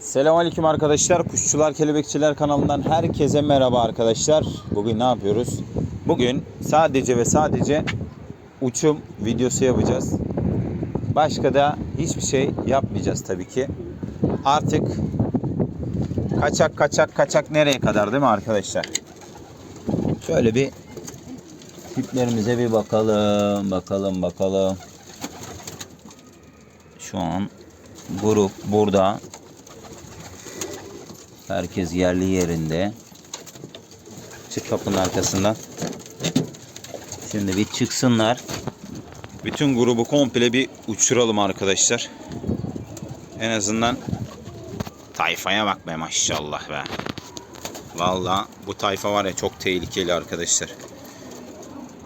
Selamünaleyküm arkadaşlar. Kuşçular Kelebekçiler kanalından herkese merhaba arkadaşlar. Bugün ne yapıyoruz? Bugün sadece ve sadece uçum videosu yapacağız. Başka da hiçbir şey yapmayacağız tabii ki. Artık kaçak kaçak kaçak nereye kadar değil mi arkadaşlar? Şöyle bir tiplerimize bir bakalım, bakalım, bakalım. Şu an grup burada. Herkes yerli yerinde. Çık kapının arkasından. Şimdi bir çıksınlar. Bütün grubu komple bir uçuralım arkadaşlar. En azından tayfaya bak be maşallah be. Vallahi bu tayfa var ya çok tehlikeli arkadaşlar.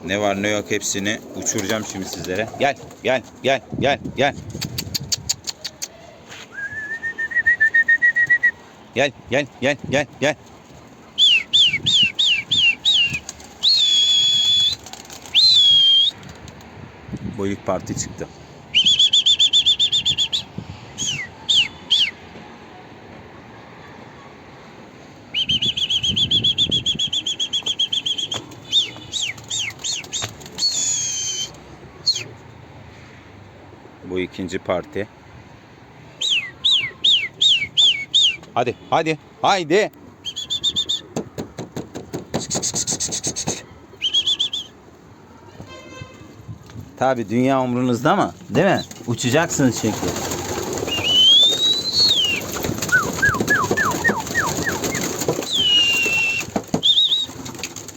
Ne var ne yok hepsini uçuracağım şimdi sizlere. Gel gel gel gel gel. Gel gel gel gel gel. Boyuk parti çıktı. Bu ikinci parti. Hadi, hadi, haydi. Tabi dünya umrunuzda ama değil mi? Uçacaksınız çünkü.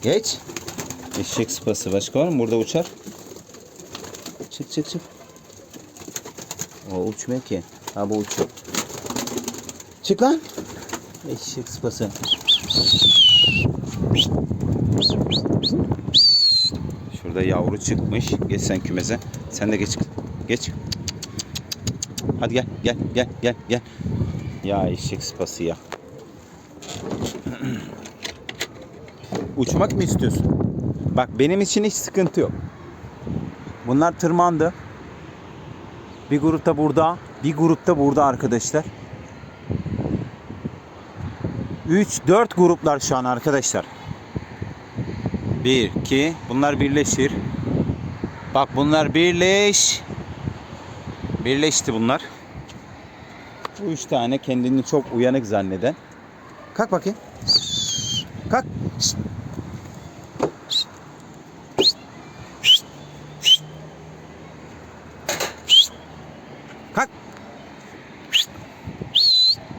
Geç. Eşek sıpası başka var mı? Burada uçar. Çık çık çık. O uçmuyor ki. Ha bu uçuyor. Çık lan. Eşek sıpası. Şurada yavru çıkmış. Geç sen kümeze. Sen de geç. Geç. Hadi gel gel gel gel gel. Ya eşek sıpası ya. Uçmak mı istiyorsun? Bak benim için hiç sıkıntı yok. Bunlar tırmandı. Bir grupta burada, bir grupta burada arkadaşlar. 3 4 gruplar şu an arkadaşlar. 1 2 bunlar birleşir. Bak bunlar birleş. Birleşti bunlar. Bu üç tane kendini çok uyanık zanneden. Kalk bakayım. Kalk. Kalk.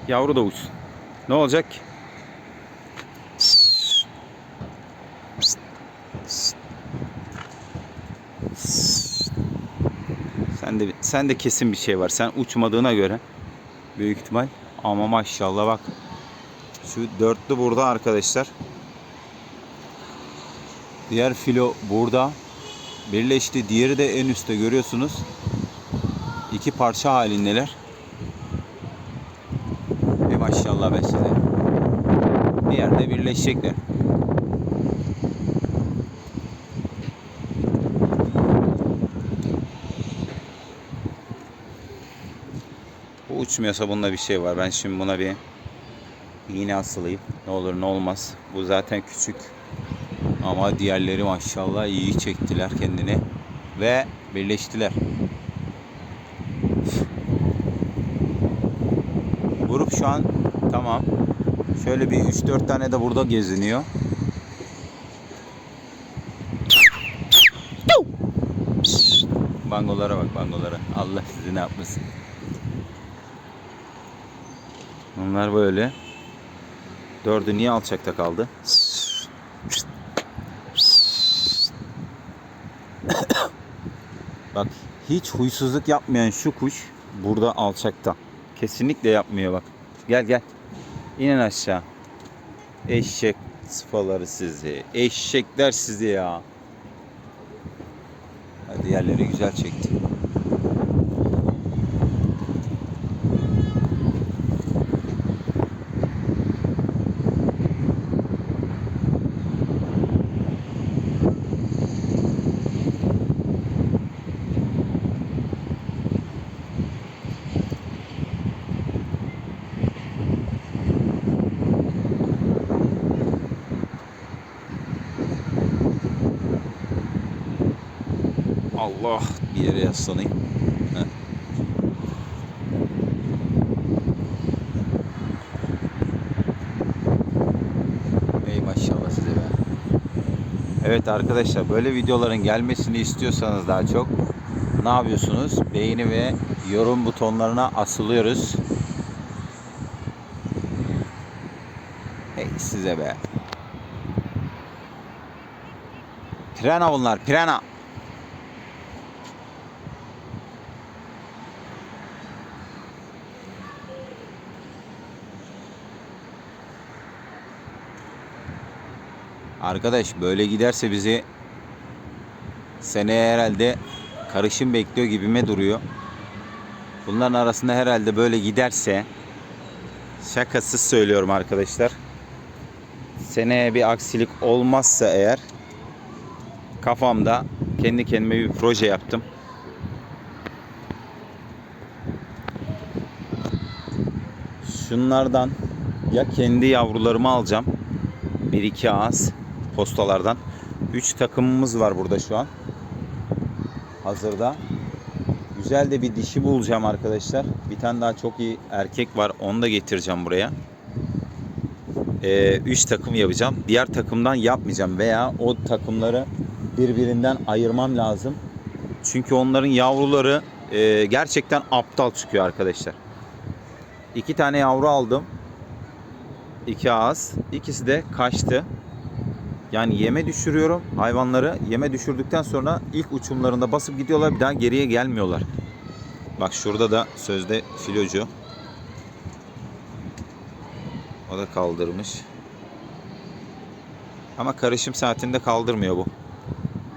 Yavru da uçsun. Ne olacak ki? Sen de kesin bir şey var. Sen uçmadığına göre büyük ihtimal ama maşallah bak. Şu dörtlü burada arkadaşlar. Diğer filo burada. Birleşti. Diğeri de en üstte görüyorsunuz. İki parça halindeler. Ve maşallah be size. Bir yerde birleşecekler. Uçmuyorsa bunda bir şey var. Ben şimdi buna bir iğne asılayım. Ne olur ne olmaz. Bu zaten küçük. Ama diğerleri maşallah iyi çektiler kendini. Ve birleştiler. Grup şu an tamam. Şöyle bir 3-4 tane de burada geziniyor. Bangolara bak bangolara. Allah sizi ne yapmasın. Onlar böyle. Dördü niye alçakta kaldı? bak hiç huysuzluk yapmayan şu kuş burada alçakta. Kesinlikle yapmıyor bak. Gel gel. İnin aşağı. Eşek sıfaları sizi. Eşekler sizi ya. Hadi yerleri güzel çekti. Yere yaslanayım. Ey maşallah size be. Evet arkadaşlar böyle videoların gelmesini istiyorsanız daha çok ne yapıyorsunuz? Beğeni ve yorum butonlarına asılıyoruz. Hey size be. Pirana bunlar, pirana. Arkadaş böyle giderse bizi seneye herhalde karışım bekliyor gibime duruyor. Bunların arasında herhalde böyle giderse şakasız söylüyorum arkadaşlar. Seneye bir aksilik olmazsa eğer kafamda kendi kendime bir proje yaptım. Şunlardan ya kendi yavrularımı alacağım. Bir iki ağız postalardan. 3 takımımız var burada şu an. Hazırda. Güzel de bir dişi bulacağım arkadaşlar. Bir tane daha çok iyi erkek var. Onu da getireceğim buraya. 3 takım yapacağım. Diğer takımdan yapmayacağım veya o takımları birbirinden ayırmam lazım. Çünkü onların yavruları e, gerçekten aptal çıkıyor arkadaşlar. İki tane yavru aldım. İki ağız. İkisi de kaçtı. Yani yeme düşürüyorum hayvanları. Yeme düşürdükten sonra ilk uçumlarında basıp gidiyorlar. Bir daha geriye gelmiyorlar. Bak şurada da sözde filocu. O da kaldırmış. Ama karışım saatinde kaldırmıyor bu.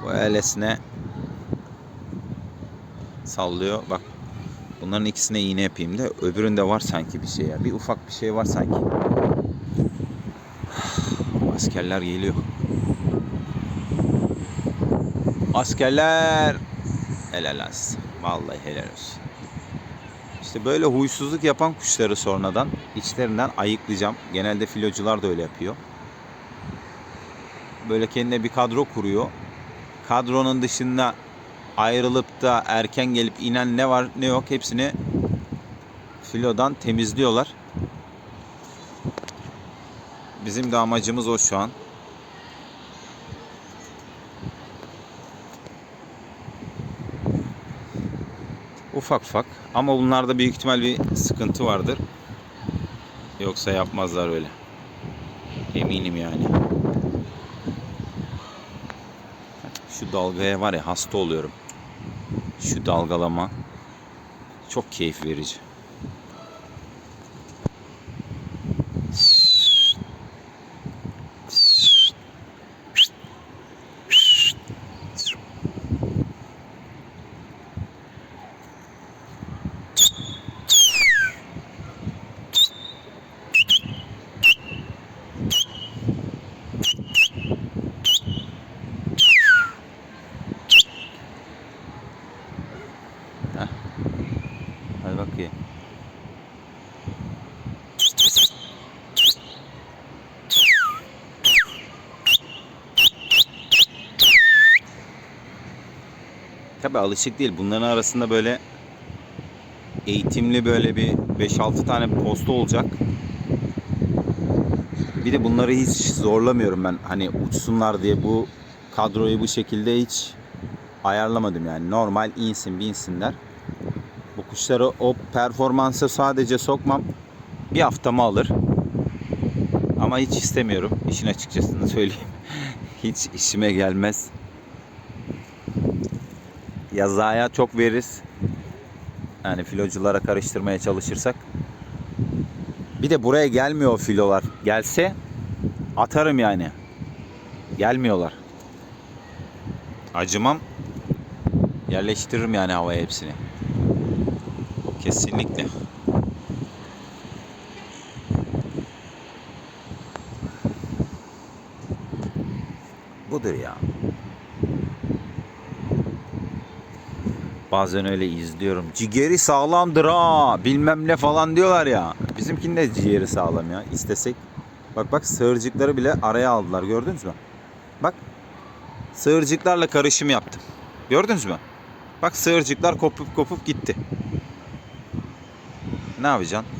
Bu öylesine sallıyor. Bak bunların ikisine iğne yapayım da öbüründe var sanki bir şey ya. Bir ufak bir şey var sanki. Askerler geliyor. Askerler helal olsun. Vallahi helal olsun. İşte böyle huysuzluk yapan kuşları sonradan içlerinden ayıklayacağım. Genelde filocular da öyle yapıyor. Böyle kendine bir kadro kuruyor. Kadronun dışında ayrılıp da erken gelip inen ne var ne yok hepsini filodan temizliyorlar. Bizim de amacımız o şu an. Ufak ufak ama bunlarda büyük ihtimal bir sıkıntı vardır. Yoksa yapmazlar öyle. Eminim yani. Şu dalgaya var ya hasta oluyorum. Şu dalgalama çok keyif verici. Hadi bakayım. Tabi alışık değil. Bunların arasında böyle eğitimli böyle bir 5-6 tane posta olacak. Bir de bunları hiç zorlamıyorum ben. Hani uçsunlar diye bu kadroyu bu şekilde hiç ayarlamadım yani. Normal insin binsinler. Bu kuşları o performansa sadece sokmam bir haftamı alır. Ama hiç istemiyorum. İşin açıkçasını söyleyeyim. hiç işime gelmez. Yazaya çok veririz. Yani filoculara karıştırmaya çalışırsak. Bir de buraya gelmiyor filolar. Gelse atarım yani. Gelmiyorlar. Acımam. Yerleştiririm yani havaya hepsini. Kesinlikle. Budur ya. Bazen öyle izliyorum. Ciğeri sağlamdır ha. Bilmem ne falan diyorlar ya. Bizimkinin de ciğeri sağlam ya. İstesek. Bak bak sığırcıkları bile araya aldılar. Gördünüz mü? Bak. Sığırcıklarla karışım yaptım. Gördünüz mü? Bak sığırcıklar kopup kopup gitti. Ne yapacaksın?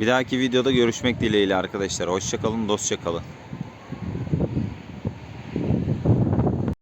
Bir dahaki videoda görüşmek dileğiyle arkadaşlar. Hoşçakalın, dostça kalın.